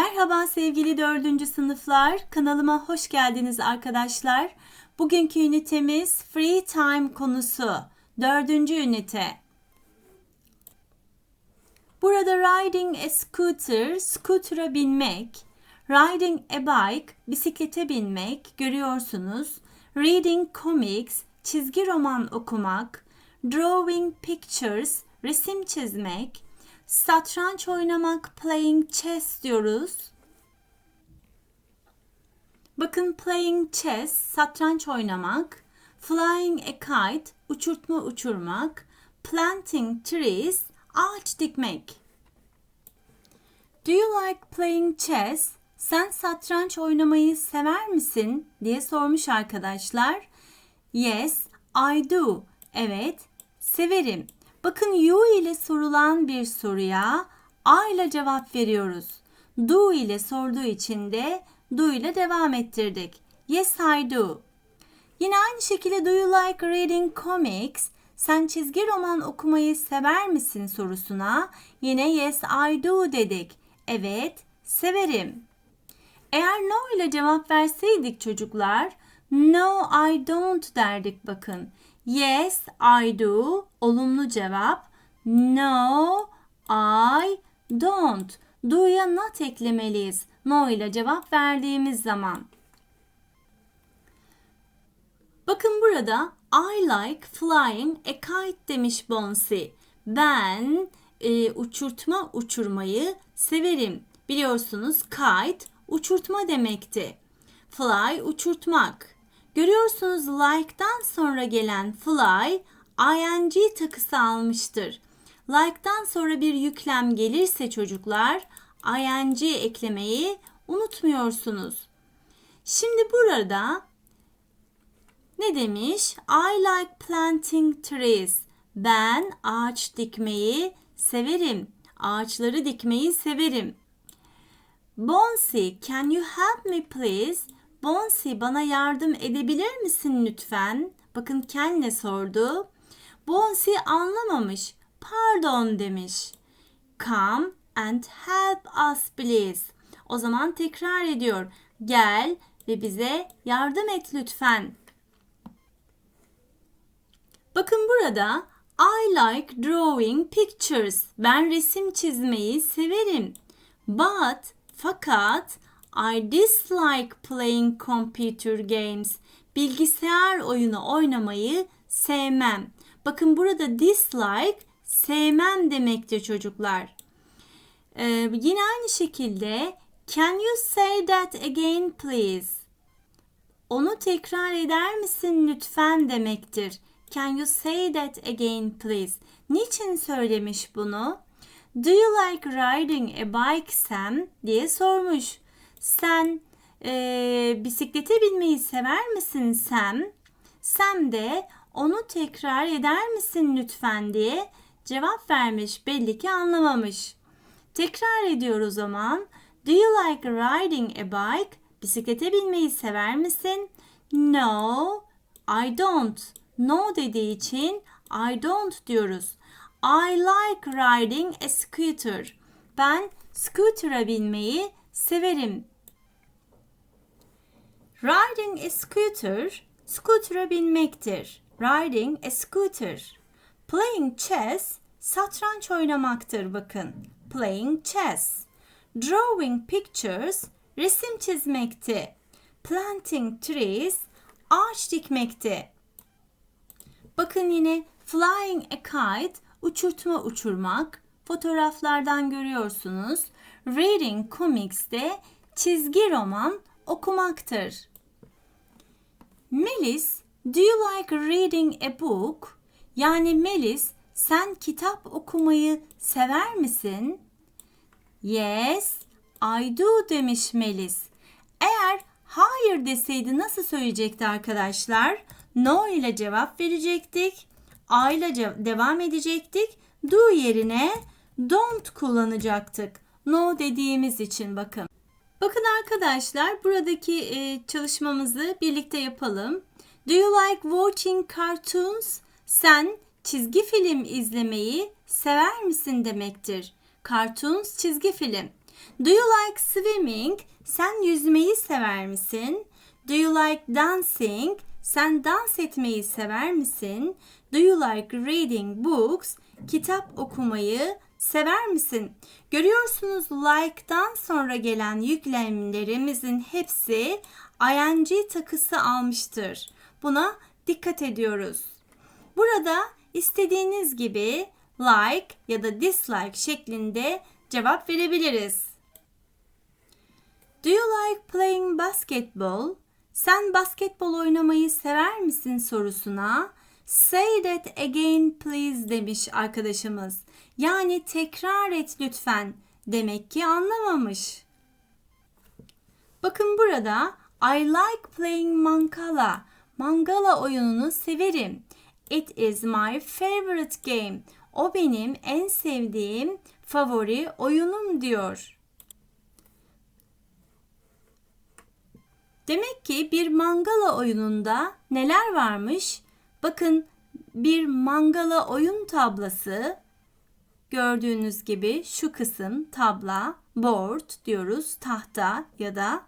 Merhaba sevgili dördüncü sınıflar. Kanalıma hoş geldiniz arkadaşlar. Bugünkü ünitemiz Free Time konusu. Dördüncü ünite. Burada riding a scooter, scooter'a binmek. Riding a bike, bisiklete binmek görüyorsunuz. Reading comics, çizgi roman okumak. Drawing pictures, resim çizmek. Satranç oynamak, playing chess diyoruz. Bakın playing chess, satranç oynamak. Flying a kite, uçurtma uçurmak. Planting trees, ağaç dikmek. Do you like playing chess? Sen satranç oynamayı sever misin? diye sormuş arkadaşlar. Yes, I do. Evet, severim. Bakın you ile sorulan bir soruya I ile cevap veriyoruz. Do ile sorduğu için de do ile devam ettirdik. Yes I do. Yine aynı şekilde do you like reading comics? Sen çizgi roman okumayı sever misin sorusuna yine yes I do dedik. Evet, severim. Eğer no ile cevap verseydik çocuklar no I don't derdik bakın. Yes, I do. Olumlu cevap. No, I don't. Do'ya not eklemeliyiz. No ile cevap verdiğimiz zaman. Bakın burada I like flying a kite demiş Bonsi. Ben e, uçurtma uçurmayı severim. Biliyorsunuz kite uçurtma demekti. Fly uçurtmak. Görüyorsunuz like'dan sonra gelen fly ing takısı almıştır. Like'dan sonra bir yüklem gelirse çocuklar ing eklemeyi unutmuyorsunuz. Şimdi burada ne demiş? I like planting trees. Ben ağaç dikmeyi severim. Ağaçları dikmeyi severim. Bonsi, can you help me please? Bonsi bana yardım edebilir misin lütfen? Bakın kendine sordu. Bonsi anlamamış. Pardon demiş. Come and help us please. O zaman tekrar ediyor. Gel ve bize yardım et lütfen. Bakın burada I like drawing pictures. Ben resim çizmeyi severim. But fakat I dislike playing computer games. Bilgisayar oyunu oynamayı sevmem. Bakın burada dislike sevmem demektir çocuklar. Ee, yine aynı şekilde can you say that again please? Onu tekrar eder misin lütfen demektir. Can you say that again please? Niçin söylemiş bunu? Do you like riding a bike Sam? diye sormuş. Sen e, bisiklete binmeyi sever misin Sam? Sam de onu tekrar eder misin lütfen diye cevap vermiş. Belli ki anlamamış. Tekrar ediyor o zaman. Do you like riding a bike? Bisiklete binmeyi sever misin? No, I don't. No dediği için I don't diyoruz. I like riding a scooter. Ben scooter'a binmeyi severim Riding a scooter, scooter'a binmektir. Riding a scooter. Playing chess, satranç oynamaktır bakın. Playing chess. Drawing pictures, resim çizmekti. Planting trees, ağaç dikmekti. Bakın yine flying a kite, uçurtma uçurmak. Fotoğraflardan görüyorsunuz. Reading comics de çizgi roman okumaktır. Melis, do you like reading a book? Yani Melis, sen kitap okumayı sever misin? Yes, I do demiş Melis. Eğer hayır deseydi nasıl söyleyecekti arkadaşlar? No ile cevap verecektik. I ile devam edecektik. Do yerine don't kullanacaktık. No dediğimiz için bakın. Bakın arkadaşlar buradaki e, çalışmamızı birlikte yapalım. Do you like watching cartoons? Sen çizgi film izlemeyi sever misin demektir. Cartoons çizgi film. Do you like swimming? Sen yüzmeyi sever misin? Do you like dancing? Sen dans etmeyi sever misin? Do you like reading books? Kitap okumayı sever misin? Görüyorsunuz like'dan sonra gelen yüklemlerimizin hepsi ing takısı almıştır. Buna dikkat ediyoruz. Burada istediğiniz gibi like ya da dislike şeklinde cevap verebiliriz. Do you like playing basketball? Sen basketbol oynamayı sever misin sorusuna say that again please demiş arkadaşımız. Yani tekrar et lütfen. Demek ki anlamamış. Bakın burada I like playing Mangala. Mangala oyununu severim. It is my favorite game. O benim en sevdiğim favori oyunum diyor. Demek ki bir mangala oyununda neler varmış? Bakın bir mangala oyun tablası gördüğünüz gibi şu kısım tabla, board diyoruz, tahta ya da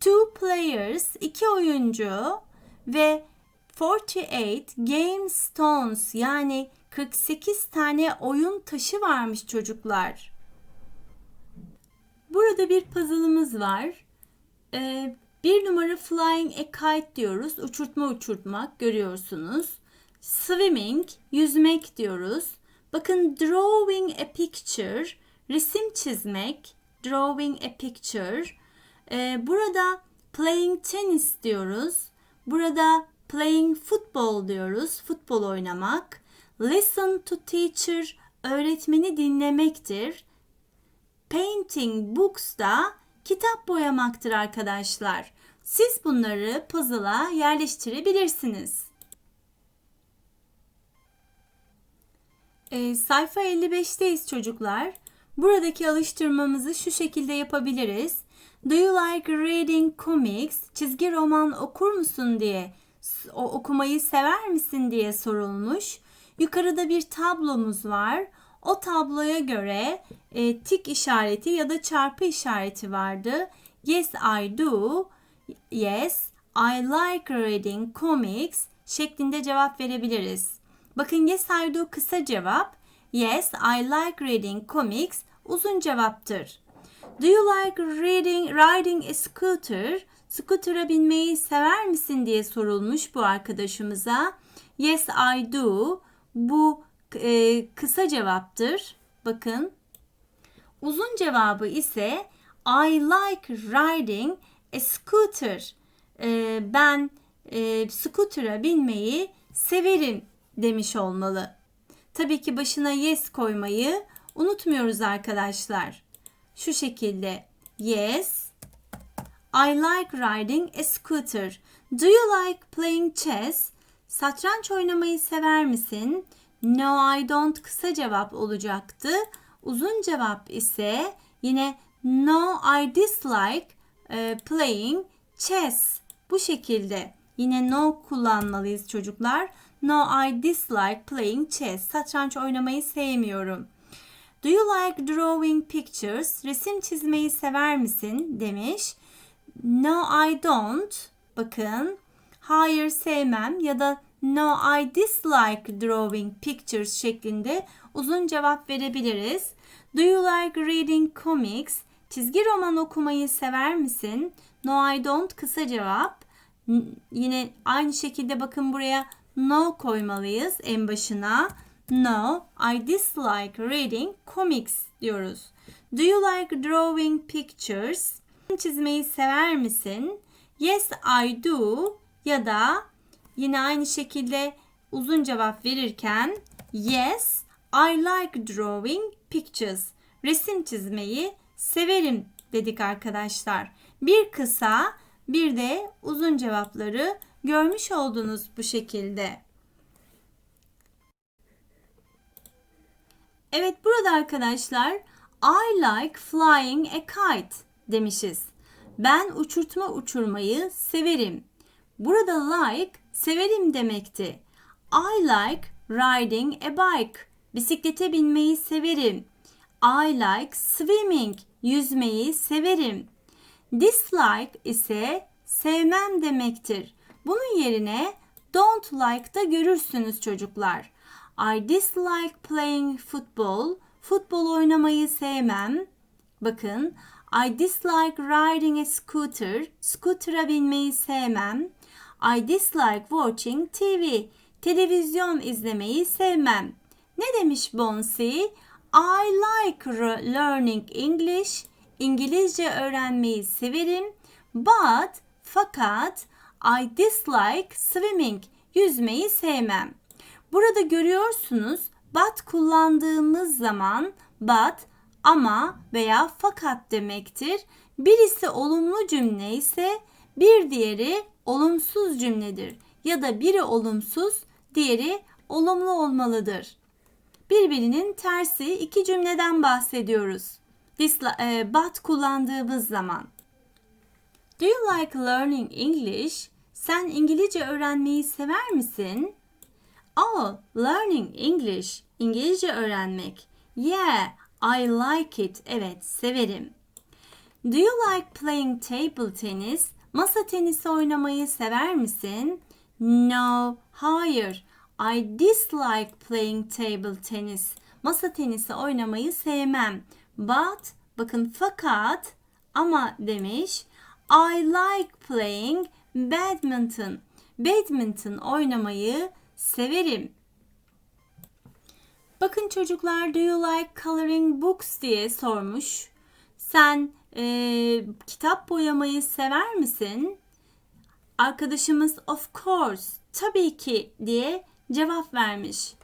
two players, iki oyuncu ve 48 game stones yani 48 tane oyun taşı varmış çocuklar. Burada bir puzzle'ımız var. Ee, bir numara flying a kite diyoruz. Uçurtma uçurtmak görüyorsunuz. Swimming, yüzmek diyoruz. Bakın drawing a picture, resim çizmek. Drawing a picture. Ee, burada playing tennis diyoruz. Burada playing football diyoruz. Futbol oynamak. Listen to teacher, öğretmeni dinlemektir. Painting books da kitap boyamaktır arkadaşlar. Siz bunları puzzle'a yerleştirebilirsiniz. E, sayfa 55'teyiz çocuklar. Buradaki alıştırmamızı şu şekilde yapabiliriz. Do you like reading comics? Çizgi roman okur musun diye o okumayı sever misin diye sorulmuş. Yukarıda bir tablomuz var. O tabloya göre e, tik işareti ya da çarpı işareti vardı. Yes I do. Yes I like reading comics şeklinde cevap verebiliriz. Bakın yes I do kısa cevap. Yes I like reading comics uzun cevaptır. Do you like reading riding a scooter? Scooter'a binmeyi sever misin diye sorulmuş bu arkadaşımıza. Yes I do. Bu e, kısa cevaptır. Bakın. Uzun cevabı ise I like riding a scooter. E, ben e, scooter'a binmeyi severim demiş olmalı. Tabii ki başına yes koymayı unutmuyoruz arkadaşlar. Şu şekilde yes I like riding a scooter. Do you like playing chess? Satranç oynamayı sever misin? No I don't kısa cevap olacaktı. Uzun cevap ise yine no I dislike e, playing chess. Bu şekilde yine no kullanmalıyız çocuklar. No I dislike playing chess. Satranç oynamayı sevmiyorum. Do you like drawing pictures? Resim çizmeyi sever misin? demiş. No I don't. Bakın. Hayır sevmem ya da No I dislike drawing pictures şeklinde uzun cevap verebiliriz. Do you like reading comics? Çizgi roman okumayı sever misin? No I don't kısa cevap. Yine aynı şekilde bakın buraya no koymalıyız en başına. No, I dislike reading comics diyoruz. Do you like drawing pictures? Çizmeyi sever misin? Yes, I do ya da yine aynı şekilde uzun cevap verirken yes, I like drawing pictures. Resim çizmeyi severim dedik arkadaşlar. Bir kısa bir de uzun cevapları görmüş oldunuz bu şekilde. Evet burada arkadaşlar I like flying a kite demişiz. Ben uçurtma uçurmayı severim. Burada like severim demekti. I like riding a bike. Bisiklete binmeyi severim. I like swimming. Yüzmeyi severim. Dislike ise sevmem demektir. Bunun yerine don't like da görürsünüz çocuklar. I dislike playing football. Futbol oynamayı sevmem. Bakın I dislike riding a scooter. Scooter'a binmeyi sevmem. I dislike watching TV. Televizyon izlemeyi sevmem. Ne demiş Bonsi? I like learning English. İngilizce öğrenmeyi severim. But fakat I dislike swimming. Yüzmeyi sevmem. Burada görüyorsunuz but kullandığımız zaman but ama veya fakat demektir. Birisi olumlu cümle ise bir diğeri olumsuz cümledir. Ya da biri olumsuz, diğeri olumlu olmalıdır. Birbirinin tersi iki cümleden bahsediyoruz. Disla, e, but kullandığımız zaman. Do you like learning English? Sen İngilizce öğrenmeyi sever misin? Oh, learning English. İngilizce öğrenmek. Yeah, I like it. Evet, severim. Do you like playing table tennis? Masa tenisi oynamayı sever misin? No, hayır. I dislike playing table tennis. Masa tenisi oynamayı sevmem. But, bakın fakat ama demiş. I like playing badminton. Badminton oynamayı severim. Bakın çocuklar do you like coloring books diye sormuş. Sen e, kitap boyamayı sever misin? Arkadaşımız of course tabii ki diye cevap vermiş.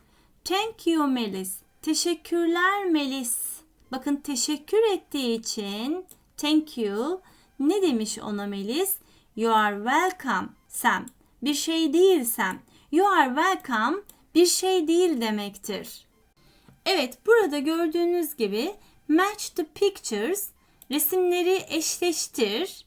Thank you Melis. Teşekkürler Melis. Bakın teşekkür ettiği için thank you ne demiş ona Melis? You are welcome Sam. Bir şey değil Sam. You are welcome bir şey değil demektir. Evet burada gördüğünüz gibi match the pictures resimleri eşleştir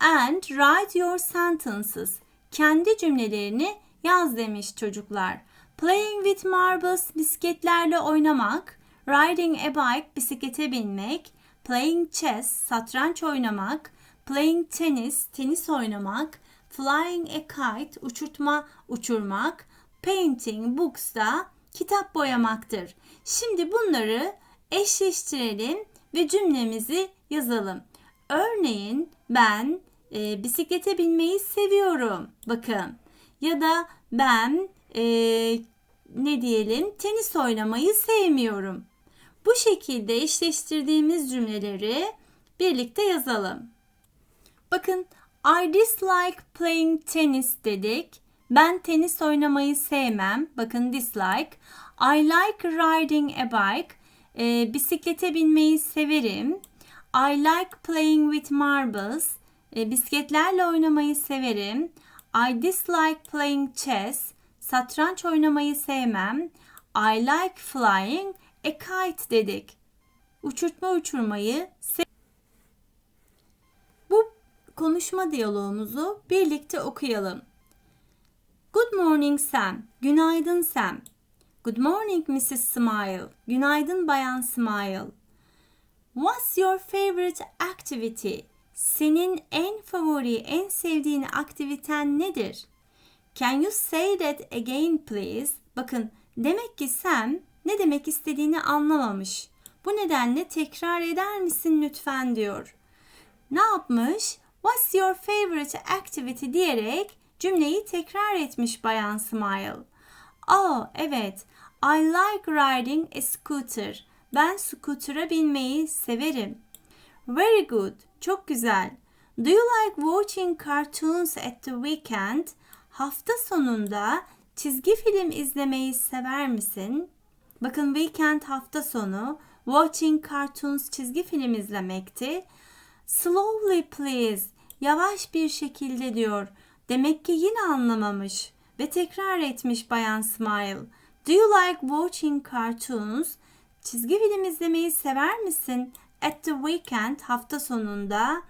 and write your sentences kendi cümlelerini yaz demiş çocuklar. Playing with marbles bisikletlerle oynamak, riding a bike bisiklete binmek, playing chess satranç oynamak, playing tennis tenis oynamak, flying a kite uçurtma uçurmak, painting books da kitap boyamaktır. Şimdi bunları eşleştirelim ve cümlemizi yazalım. Örneğin ben e, bisiklete binmeyi seviyorum. Bakın. Ya da ben e, ne diyelim tenis oynamayı sevmiyorum. Bu şekilde eşleştirdiğimiz cümleleri birlikte yazalım. Bakın I dislike playing tennis dedik. Ben tenis oynamayı sevmem. Bakın dislike. I like riding a bike. E, bisiklete binmeyi severim. I like playing with marbles. E, bisikletlerle oynamayı severim. I dislike playing chess. Satranç oynamayı sevmem. I like flying a kite dedik. Uçurtma uçurmayı Bu konuşma diyalogumuzu birlikte okuyalım. Good morning Sam. Günaydın Sam. Good morning Mrs. Smile. Günaydın Bayan Smile. What's your favorite activity? Senin en favori, en sevdiğin aktiviten nedir? Can you say that again please? Bakın demek ki Sam ne demek istediğini anlamamış. Bu nedenle tekrar eder misin lütfen diyor. Ne yapmış? What's your favorite activity diyerek cümleyi tekrar etmiş Bayan Smile. Oh evet, I like riding a scooter. Ben scooter'a binmeyi severim. Very good. Çok güzel. Do you like watching cartoons at the weekend? Hafta sonunda çizgi film izlemeyi sever misin? Bakın weekend hafta sonu. Watching cartoons çizgi film izlemekti. Slowly please. Yavaş bir şekilde diyor. Demek ki yine anlamamış ve tekrar etmiş Bayan Smile. Do you like watching cartoons? Çizgi film izlemeyi sever misin? At the weekend hafta sonunda.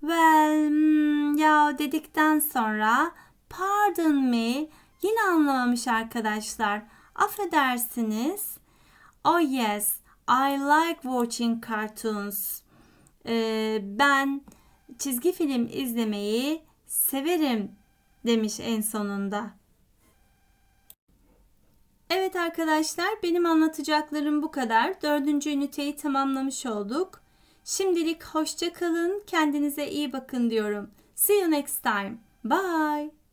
Well, hmm, ya dedikten sonra pardon me yine anlamamış arkadaşlar. Affedersiniz. Oh yes, I like watching cartoons. Ee, ben çizgi film izlemeyi severim demiş en sonunda. Evet arkadaşlar benim anlatacaklarım bu kadar. Dördüncü üniteyi tamamlamış olduk. Şimdilik hoşça kalın. Kendinize iyi bakın diyorum. See you next time. Bye.